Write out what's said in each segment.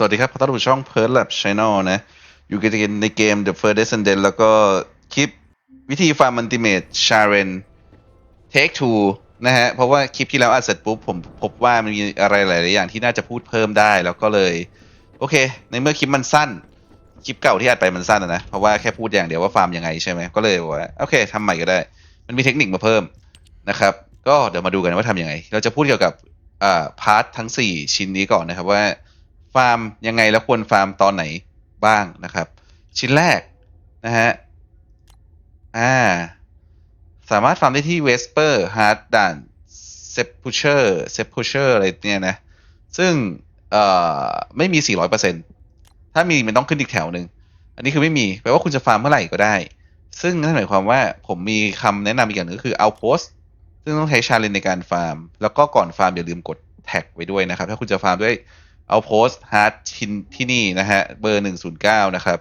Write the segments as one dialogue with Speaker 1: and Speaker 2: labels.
Speaker 1: สวัสดีครับขอต้อนรับช่อง p e r l Lab Channel นะ อยู่กันในเกม The First Descendant แล้วก็คลิปวิธีฟาร์มมันติเมตชาเรน Take Two นะฮะ เพราะว่าคลิปที่แล้วอัดเสร็จปุ๊บ ผมพบว่ามันมีอะไรหลาย ๆ อย่างที่น่าจะพูดเพิ่มได้แล้วก็เลย โอเค ในเมื่อคลิปมันสั้น คลิปเก่าที่อัดไปมันสั้นนะ เพราะว่าแค่พูดอย่างเดียวว่าฟาร์มยังไงใช่ไหมก็เลยว่า โอเคทำใหม่ก็ได้ มันมีเทคนิคมาเพิ่มนะครับ ก็เดี๋ยวมาดูกันว่าทำยังไง เราจะพูดเกี่ยวกับอ่าพาร์ททั้ง 4 ชิ้นนี้ก่อนนะครับว่า ฟาร์มยังไงแล้วควรฟาร์มตอนไหนบ้างนะครับ ชิ้นแรกนะฮะอ่าสามารถฟาร์มได้ที่เวสเปอร์ฮาร์ดด่านเซปพูเชอร์เซปพูเชอร์อะไรเนี่ยนะ ซึ่งเอ่อไม่มี 400%ถ้ามีมันต้องขึ้นอีกแถวหนึ่ง อันนี้คือไม่มี แปลว่าคุณจะฟาร์มเมื่อไหร่ก็ได้ ซึ่งนั่นหมายความว่าผมมีคำแนะนำอีกอย่างหนึงก็คือเอาโพสซึ่งต้องใช้ชาเลนในการฟาร์ม แล้วก็ก่อนฟาร์มอย่าลืมกดแท็กไว้ด้วยนะครับ ถ้าคุณจะฟาร์มด้วย เอาโพสต์ฮาร์ดชินที่นี่นะฮะ เบอร์หนึ่งศูนย์เก้านะครับ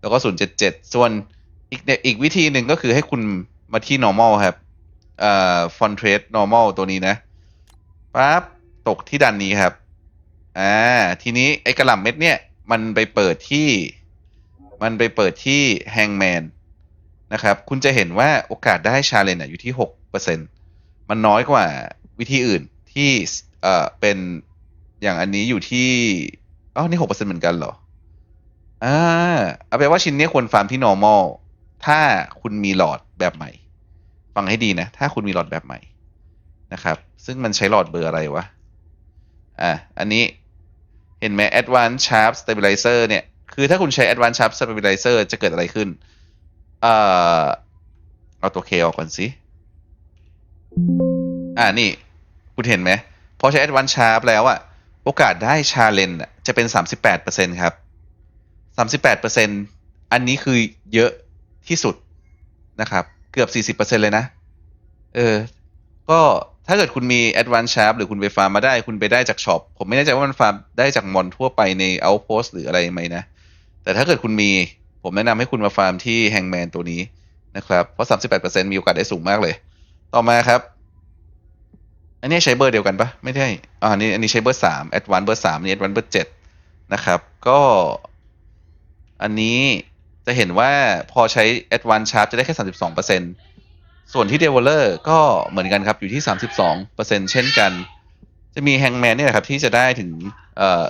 Speaker 1: แล้วก็ศูนย์เจ็ดเจ็ดส่วนอีกเนี่ยอีกวิธีหนึ่งก็คือให้คุณมาที่ normal ครับเอ่อ font trade normal ตัวนี้นะปั๊บตกที่ดันนี้ครับ อ่า ทีนี้ไอ้กระหล่ำเม็ดเนี่ย มันไปเปิดที่ มันไปเปิดที่ hangman นะครับ คุณจะเห็นว่าโอกาสได้ชาเลนจ์อยู่ที่หกเปอร์เซ็นมันน้อยกว่าวิธีอื่นที่เอ่อเป็น อย่างอันนี้อยู่ที่อ๋อนี่หกเปอร์เซ็นเหมือนกันเหรอ อ่า เอาเป็นว่าชิ้นนี้ควรฟาร์มที่ normal ถ้าคุณมีหลอดแบบใหม่ ฟังให้ดีนะ ถ้าคุณมีหลอดแบบใหม่นะครับ ซึ่งมันใช้หลอดเบอร์อะไรวะ อ่า อันนี้เห็นไหม advanced sharp stabilizer เนี่ย คือถ้าคุณใช้ advanced sharp stabilizer จะเกิดอะไรขึ้น เอ่อ เอาตัว K ออกก่อนสิ อ่า นี่ คุณเห็นไหม พอใช้ Advanced Sharp แล้วอะ โอกาสได้ชาเลนจะเป็น 38%ครับ 38%อันนี้คือเยอะที่สุดนะครับ เกือบ 40%เลยนะ เออ ก็ถ้าเกิดคุณมี Advanced Sharp หรือคุณไปฟาร์มมาได้คุณไปได้จากช็อป ผมไม่แน่ใจว่ามันฟาร์มได้จากมอนทั่วไปใน Outpost หรืออะไรไหมนะ แต่ถ้าเกิดคุณมีผมแนะนำให้คุณมาฟาร์มที่ Hangman ตัวนี้นะครับ เพราะ 38%มีโอกาสได้สูงมากเลย ต่อมาครับ อันนี้ใช้เบอร์เดียวกันปะไม่ได้อ่าอันนี้อันนี้ใช้เบอร์สามแอดวานเบอร์สามนี่แอดวานเบอร์เจ็ดนะครับ ก็อันนี้จะเห็นว่าพอใช้ Advanced Sharp จะได้แค่ 32%ส่วนที่ Developer ก็เหมือนกันครับ อยู่ที่ 32%เช่นกัน จะมี Hangman เนี่ยนะครับ ที่จะได้ถึงเอ่อ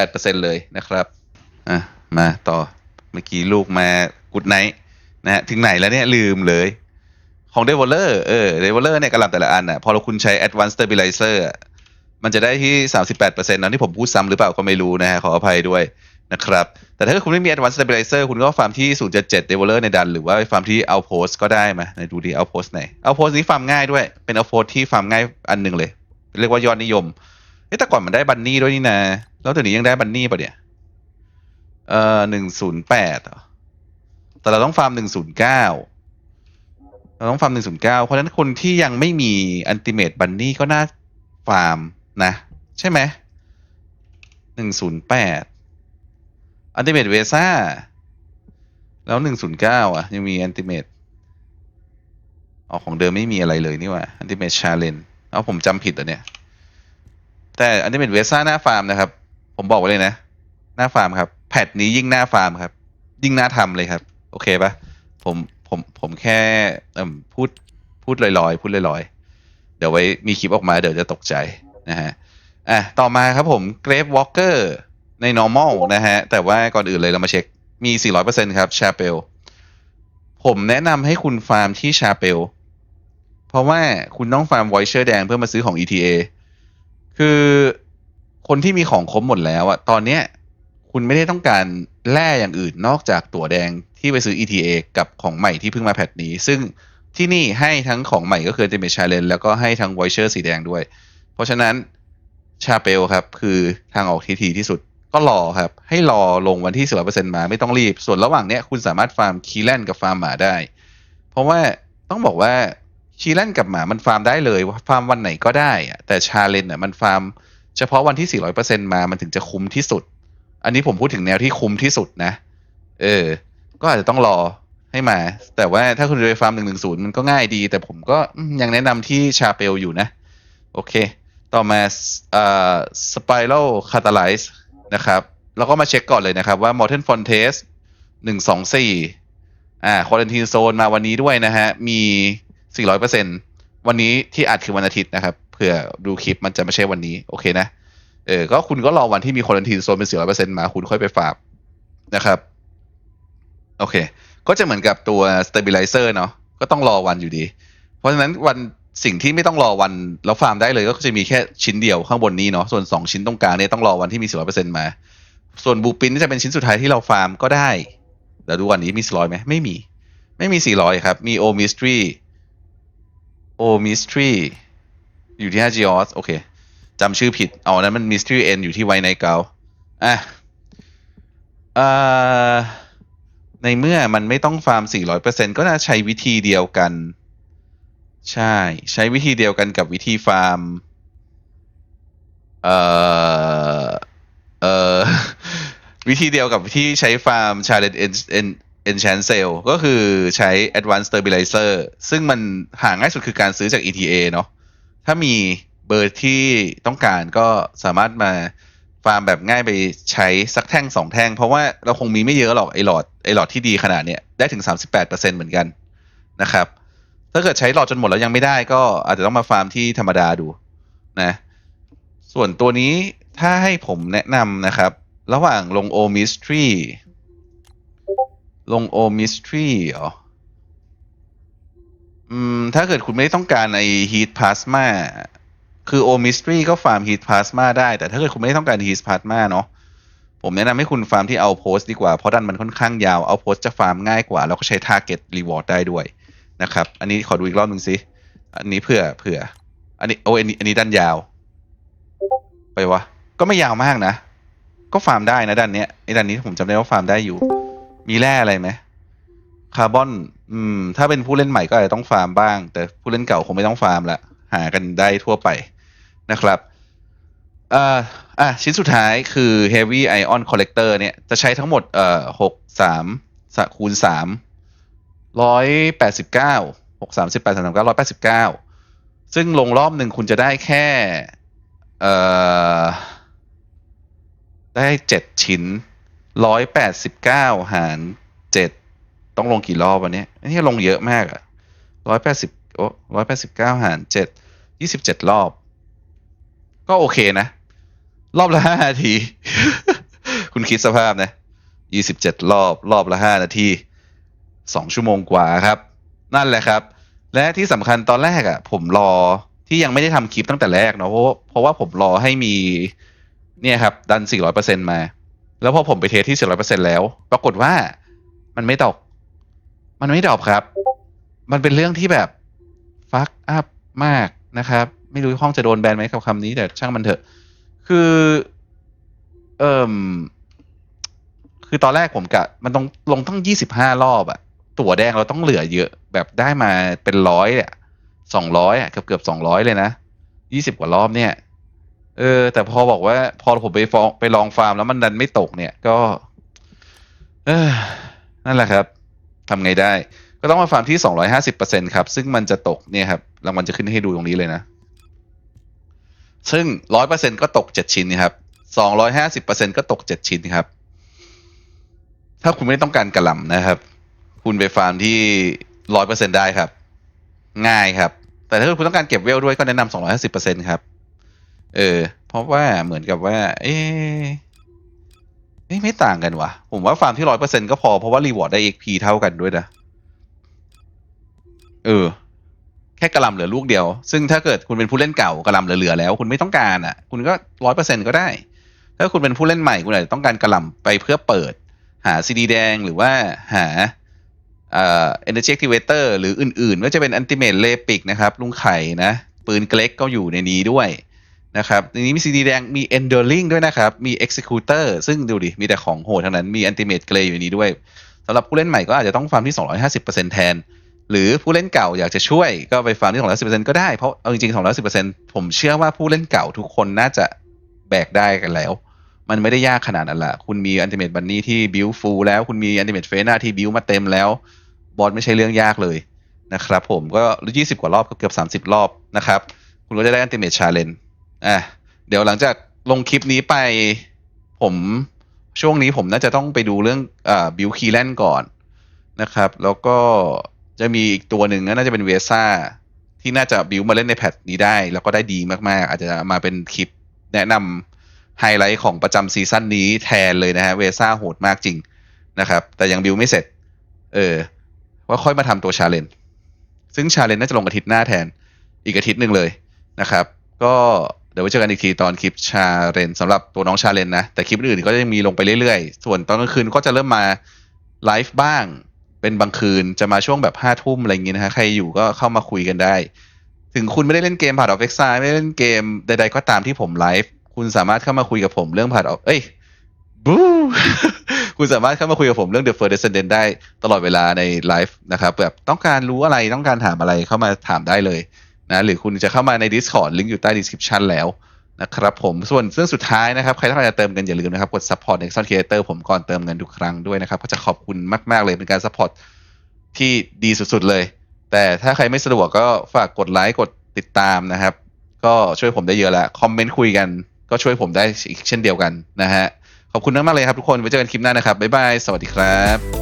Speaker 1: 38%เลยนะครับ อะ มาต่อ เมื่อกี้ลูกมากุดไนท์นะฮะถึงไหนแล้วเนี่ยลืมเลย ของ Developer เออ Developer เนี่ยกระลำแต่ละอันอะพอเราคุณใช้ Advanced Stabilizer มันจะได้ที่ 38%นะที่ผมพูดซ้ำหรือเปล่าก็ไม่รู้นะฮะขออภัยด้วยนะครับ แต่ถ้าคุณไม่มี Advanced Stabilizer คุณก็ฟาร์มที่ 0.7 Developer ในดัน หรือว่าฟาร์มที่ Outpost ก็ได้มาไหนดูดี Outpost ไหน Outpost นี้ฟาร์มง่ายด้วยเป็น Outpost ที่ฟาร์มง่ายอันหนึ่งเลย เรียกว่ายอดนิยมเอ๊ะแต่ก่อนมันได้บันนี่ด้วยนี่นะแล้วเดี๋ยวนี้ยังได้บันนี่ปะเนี่ยเอ่อ108แต่เราต้องฟาร์ม109 เราต้องฟาร์ม109เก้าเพราะฉะนั้นคนที่ยังไม่มีอันติเมตบันนี่ก็น่าฟาร์มนะ ใช่ไหม108อันติเมตเวซ่าแล้ว109อะ ยังมีอันติเมตอ๋อของเดิมไม่มีอะไรเลยนี่ว่าอันติเมตชาเลนเอาผมจำผิดเหรอเนี่ย แต่อันติเมตเวซ่าหน้าฟาร์มนะครับ ผมบอกไว้เลยนะ หน้าฟาร์มครับ แพทนี้ยิ่งหน้าฟาร์มครับ ยิ่งน่าทำเลยครับ โอเคปะผม ผมผมแค่พูดพูดลอยๆ พูดลอยๆ เดี๋ยวไว้มีคลิปออกมาเดี๋ยวจะตกใจนะฮะอะต่อมาครับผม Grave Walker ใน normal นะฮะ แต่ว่าก่อนอื่นเลยเรามาเช็คมี 400%ครับ Chapel ผมแนะนำให้คุณฟาร์มที่ Chapel เพราะว่าคุณต้องฟาร์ม Voyager แดงเพื่อมาซื้อของ ETA คือคนที่มีของครบหมดแล้วอะตอนเนี้ย คุณไม่ได้ต้องการแร่อย่างอื่นนอกจากตั๋วแดงที่ไปซื้อ ETA กับของใหม่ที่เพิ่งมาแพทนี้ ซึ่งที่นี่ให้ทั้งของใหม่ก็คือ Ultimate Challenge แล้วก็ให้ทั้ง Voyager สีแดงด้วย เพราะฉะนั้นชาเปลครับ คือทางออกที่ทีที่สุดก็รอครับ ให้รอลงวันที่10%มาไม่ต้องรีบ ส่วนระหว่างเนี้ยคุณสามารถฟาร์มคีแลนกับฟาร์มหมาได้ เพราะว่าต้องบอกว่าคีแลนกับหมามันฟาร์มได้เลยฟาร์มวันไหนก็ได้อะแต่ชาเลนอะมันฟาร์มเฉพาะวันที่400%มามันถึงจะคุ้มที่สุด อันนี้ผมพูดถึงแนวที่คุ้มที่สุดนะ เออ ก็อาจจะต้องรอให้มา แต่ว่าถ้าคุณจะไปฟาร์ม110มันก็ง่ายดี แต่ผมก็ยังแนะนำที่ชาเปลอยู่นะ โอเค ต่อมาเอ่อ spiral catalyze นะครับเราก็มาเช็คก่อนเลยนะครับ ว่า Morton Fontes หนึ่งสองสี่อ่า Quarantine Zone มาวันนี้ด้วยนะฮะ มีสี่ร้อยเปอร์เซ็นวันนี้ที่อัดคือวันอาทิตย์นะครับ เผื่อดูคลิปมันจะไม่ใช่วันนี้ โอเคนะ เออ ก็คุณก็รอวันที่มี Quarantine Zone เป็นสี่ร้อยเปอร์เซ็นต์มา คุณค่อยไปฝากนะครับ โอเค ก็จะเหมือนกับตัว stabilizer เนาะ ก็ต้องรอวันอยู่ดี เพราะฉะนั้นวันสิ่งที่ไม่ต้องรอวันแล้วฟาร์มได้เลยก็จะมีแค่ชิ้นเดียวข้างบนนี้เนาะ ส่วนสองชิ้นตรงกลางเนี่ยต้องรอวันที่มีสี่ร้อยเปอร์เซ็นต์มา ส่วนบูปินจะเป็นชิ้นสุดท้ายที่เราฟาร์มก็ได้เดี๋ยวดูวันนี้มีสี่ร้อยไหมไม่มี ไม่มีสี่ร้อยครับ มีโอมิสทรีโอมิสทรีอยู่ที่ฮาจิออสโอเค จำชื่อผิด เอานั้นมันมิสทรีเอ็นอยู่ที่ไวในเกาอะอในเมื่อมันไม่ต้องฟาร์ม 400%ก็น่าใช้วิธีเดียวกัน ใช่ ใช้วิธีเดียวกันกับวิธีฟาร์ม เอ่อ เอ่อ วิธีเดียวกับที่ใช้ฟาร์ม Challenge En En Enchant Sale ก็คือใช้ Advanced Stabilizer ซึ่งมันหาง่ายสุดคือการซื้อจาก ETA เนาะถ้ามี เบอร์ที่ต้องการก็สามารถมาฟาร์มแบบง่ายไปใช้สักแท่งสองแท่ง เพราะว่าเราคงมีไม่เยอะหรอกไอหลอดไอหลอดที่ดีขนาดเนี้ยได้ถึง 38%เหมือนกันนะครับ ถ้าเกิดใช้หลอดจนหมดแล้วยังไม่ได้ก็อาจจะต้องมาฟาร์มที่ธรรมดาดูนะ ส่วนตัวนี้ถ้าให้ผมแนะนำนะครับ ระหว่างลงโอมิสทรีลงโอมิสทรีเหรออืมถ้าเกิดคุณไม่ต้องการไอฮีทพลาสมา คือโอมิสทรีก็ฟาร์มฮีทพลาสมาได้ แต่ถ้าเกิดคุณไม่ต้องการฮีทพลาสมาเนาะผมแนะนำให้คุณฟาร์มที่เอาโพสดีกว่า เพราะดันมันค่อนข้างยาวเอาโพสจะฟาร์มง่ายกว่า แล้วก็ใช้ทาร์เก็ตรีวอร์ดได้ด้วยนะครับ อันนี้ขอดูอีกรอบหนึ่งสิอันนี้เผื่อเผื่อ อันนี้โอ้อันนี้อันนี้ด้านยาว ไปวะ ก็ไม่ยาวมากนะ ก็ฟาร์มได้นะด้านเนี้ยไอ้ด้านนี้ผมจำได้ว่าฟาร์มได้อยู่ มีแร่อะไรไหมคาร์บอน อืม ถ้าเป็นผู้เล่นใหม่ก็อาจจะต้องฟาร์มบ้าง แต่ผู้เล่นเก่าคงไม่ต้องฟาร์มละหากันได้ทั่วไป นะครับเอ่ออะชิ้นสุดท้ายคือ Heavy Ion Collector เนี่ยจะใช้ทั้งหมดเอ่อหกสามคูณสามร้อยแปดสิบเก้าหกสามสิบแปดสามเก้าร้อยแปดสิบเก้าซึ่งลงรอบหนึ่งคุณจะได้แค่เอ่อได้เจ็ดชิ้นร้อยแปดสิบเก้าหารเจ็ดต้องลงกี่รอบวันนี้อันนี้ลงเยอะมากอะร้อยแปดสิบโอ้ร้อยแปดสิบเก้าหารเจ็ดยี่สิบเจ็ดรอบ ก็โอเคนะ รอบละห้านาที คุณคิดสภาพนะยี่สิบเจ็ดรอบรอบละห้านาทีสองชั่วโมงกว่าครับ นั่นแหละครับ และที่สำคัญตอนแรกอะ่ะ ผมรอที่ยังไม่ได้ทำคลิปตั้งแต่แรกเนาะเพราะว่าเพราะว่าผมรอให้มี เนี่ยครับ ดัน 400%มา แล้วพอผมไปเทสที่ 400%แล้ว ปรากฏว่ามันไม่ตก มันไม่ดรอปครับ มันเป็นเรื่องที่แบบ ฟักอัพมากนะครับ ไม่รู้ห้องจะโดนแบนไหมกับคำนี้แต่ช่างมันเถอะ คือ เอ่มคือตอนแรกผมกะมันต้องลงตั้ง25รอบอะตั๋วแดงเราต้องเหลือเยอะ แบบได้มาเป็นร้อยอะสองร้อยอะเกือบเกือบสองร้อยเลยนะ20กว่ารอบเนี่ย เออ แต่พอบอกว่า พอผมไปฟองไปลองฟาร์มแล้วมันดันไม่ตกเนี่ยก็ เออนั่นแหละครับทำไงได้ ก็ต้องมาฟาร์มที่ 250%ครับ ซึ่งมันจะตกเนี่ยครับ รางวัลจะขึ้นให้ดูตรงนี้เลยนะ ซึ่ง100%ก็ตก7ชิ้นนะครับ250%ก็ตก7ชิ้นครับ ถ้าคุณไม่ต้องการกระหล่ำนะครับ คุณไปฟาร์มที่100%ได้ครับ ง่ายครับ แต่ถ้าคุณต้องการเก็บเวลด้วยก็แนะนำ250%ครับ เออ เพราะว่าเหมือนกับว่า เอ๊ะเอ๊ะไม่ต่างกันวะผมว่าฟาร์มที่ร้อยเปอร์เซ็นก็พอเพราะว่ารีวอร์ดได้ XP เท่ากันด้วยนะ เออ ค่กระลำเหลือลูกเดียว ซึ่งถ้าเกิดคุณเป็นผู้เล่นเก่ากระลำเหลือๆแล้ว คุณไม่ต้องการอะ คุณก็ร้อยเปอร์เซ็นก็ได้ ถ้าคุณเป็นผู้เล่นใหม่คุณอาจจะต้องการกระลำไปเพื่อเปิด หาซีดีแดงหรือว่าหาเอ่อ energy activator หรืออื่นๆไม่ว่าจะเป็น ultimate l e p i c นะครับ ลุงไข่นะ ปืนเกล็กก็อยู่ในนี้ด้วยนะครับในนี้มีซีดีแดงมี Enduring ด้วยนะครับ มี Executor ซึ่งดูดิ มีแต่ของโหดทั้งนั้นมี Ultimate Grey อยู่ในนี้ด้วยสำหรับผู้เล่นใหม่ก็อาจจะต้องฟาร์มที่ 250%แทน หรือผู้เล่นเก่าอยากจะช่วยก็ไปฟาร์มที่210%ก็ได้เพราะเอาจริงๆ210%ผมเชื่อว่าผู้เล่นเก่าทุกคนน่าจะแบกได้กันแล้ว มันไม่ได้ยากขนาดนั้นละคุณมี Ultimate Bunny ที่ build full แล้วคุณมี Ultimate f e n a ที่ build มาเต็มแล้ว บอสไม่ใช่เรื่องยากเลยนะครับผมก็20กว่ารอบก็เกือบ30รอบนะครับ คุณก็จะได้ Ultimate Challenge อะเดี๋ยวหลังจากลงคลิปนี้ไปผมช่วงนี้ผมน่าจะต้องไปดูเรื่องอ่าบิวคีแลนก่อนนะครับ แล้วก็ จะมีอีกตัวหนึ่งน่าจะเป็นเวซ่าที่น่าจะบิวมาเล่นในแพทนี้ได้ แล้วก็ได้ดีมากๆ อาจจะมาเป็นคลิปแนะนำไฮไลท์ของประจำซีซั่นนี้แทนเลยนะฮะเวซ่าโหดมากจริงนะครับ แต่ยังบิวไม่เสร็จ เออ ว่าค่อยมาทำตัวชาเลนซึ่งชาเลนน่าจะลงอาทิตย์หน้าแทนอีกอาทิตย์หนึ่งเลยนะครับ ก็เดี๋ยวไว้เจอกันอีกทีตอนคลิปชาเลนสำหรับตัวน้องชาเลนนะ แต่คลิปอื่นก็จะยังมีลงไปเรื่อยๆ ส่วนตอนกลางคืนก็จะเริ่มมาไลฟ์บ้าง เป็นบางคืนจะมาช่วงแบบห้าทุ่มอะไรอย่างงี้นะฮะใครอยู่ก็เข้ามาคุยกันได้ ถึงคุณไม่ได้เล่นเกมผ่านออฟเอ็กซ์ไม่ได้เล่นเกมใด ๆ ก็ตามที่ผมไลฟ์คุณสามารถเข้ามาคุยกับผมเรื่องผ่านออฟเอ้ยบูคุณสามารถเข้ามาคุยกับผมเรื่อง The First Descendant ได้ตลอดเวลาในไลฟ์นะครับแบบต้องการรู้อะไรต้องการถามอะไรเข้ามาถามได้เลยนะหรือคุณจะเข้ามาใน Discord ลิงก์อยู่ใต้ description แล้ว นะครับผมส่วนเรื่องสุดท้ายนะครับ ใครต้องการจะเติมเงินอย่าลืมนะครับ กด support Nexon Creator ผมก่อนเติมเงินทุกครั้งด้วยนะครับ ก็จะขอบคุณมาก ๆ เลยเป็นการ support ที่ดีสุด ๆ เลย แต่ถ้าใครไม่สะดวกก็ฝากกดไลค์กดติดตามนะครับ ก็ช่วยผมได้เยอะแล้วคอมเมนต์คุยกัน ก็ช่วยผมได้อีกเช่นเดียวกันนะฮะขอบคุณมากๆเลยครับทุกคนไว้เจอกันคลิปหน้านะครับบ๊ายบายสวัสดีครับ